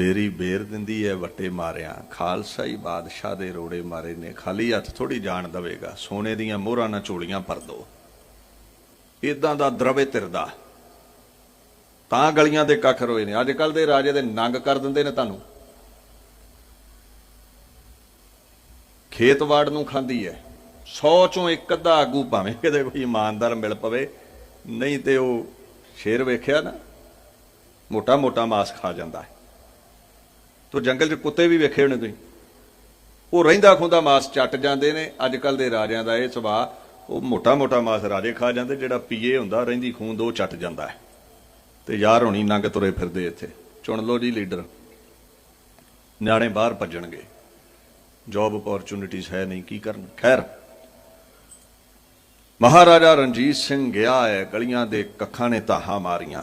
ਬੇਰੀ ਬੇਰ ਦਿੰਦੀ ਹੈ ਵੱਟੇ ਮਾਰਿਆਂ। ਖਾਲਸਾ ਹੀ ਬਾਦਸ਼ਾਹ ਦੇ ਰੋੜੇ ਮਾਰੇ ਨੇ। ਖਾਲੀ ਹੱਥ ਥੋੜੀ ਜਾਣ ਦਵੇਗਾ। ਸੋਨੇ ਦੀਆਂ ਮੋਹਰਾਂ ਨਾਲ ਚੋਲੀਆਂ ਭਰ ਦੋ। ਇਦਾਂ ਦਾ ਦਰਵੇ ਤਿਰਦਾ। ਤਾਂ ਗਲੀਆਂ ਦੇ ਕੱਖ ਰੋਏ ਨੇ। ਅੱਜ ਕੱਲ ਦੇ ਰਾਜੇ ਦੇ ਨੰਗ ਕਰ ਦਿੰਦੇ ਨੇ ਤੁਹਾਨੂੰ। ਖੇਤਵਾੜ ਨੂੰ ਖਾਂਦੀ ਹੈ 100 ਚੋਂ ਇੱਕ ਅੱਧਾ ਆਗੂ ਭਾਵੇਂ ਕਿਤੇ ਕੋਈ ਇਮਾਨਦਾਰ ਮਿਲ ਪਵੇ। ਨਹੀਂ ਤੇ ਉਹ ਸ਼ੇਰ ਵੇਖਿਆ ਨਾ? ਮੋਟਾ ਮੋਟਾ ਮਾਸ ਖਾ ਜਾਂਦਾ ਹੈ ਤੋ ਜੰਗਲ 'ਚ ਕੁੱਤੇ ਵੀ ਵੇਖੇ ਹੋਣੇ ਤੁਸੀਂ? ਉਹ ਰਹਿੰਦਾ ਖੁੰਦਾ ਮਾਸ ਚੱਟ ਜਾਂਦੇ ਨੇ। ਅੱਜ ਕੱਲ ਦੇ ਰਾਜਿਆਂ ਦਾ ਇਹ ਸੁਭਾਅ, ਉਹ ਮੋਟਾ ਮੋਟਾ ਮਾਸ ਰਾਜੇ ਖਾ ਜਾਂਦੇ, ਜਿਹੜਾ ਪੀਏ ਹੁੰਦਾ, ਰਹਿੰਦੀ ਖੂਨ ਉਹ ਚੱਟ ਜਾਂਦਾ ਹੈ। ਤੇ ਯਾਰ ਹੋਣੀ ਨੰਗ ਤੁਰੇ ਫਿਰਦੇ ਇੱਥੇ। ਚੁਣ ਲਓ ਜੀ ਲੀਡਰ। ਨਿਆਣੇ ਬਾਹਰ ਭੱਜਣਗੇ। ਜੌਬ ਅਪੋਰਚੁਨਿਟੀਜ਼ ਹੈ ਨਹੀਂ, ਕੀ ਕਰਨ? ਖੈਰ। ਮਹਾਰਾਜਾ ਰਣਜੀਤ ਸਿੰਘ ਗਿਆ ਹੈ, ਗਲੀਆਂ ਦੇ ਕੱਖਾਂ ਨੇ ਤਾਹਾਂ ਮਾਰੀਆਂ।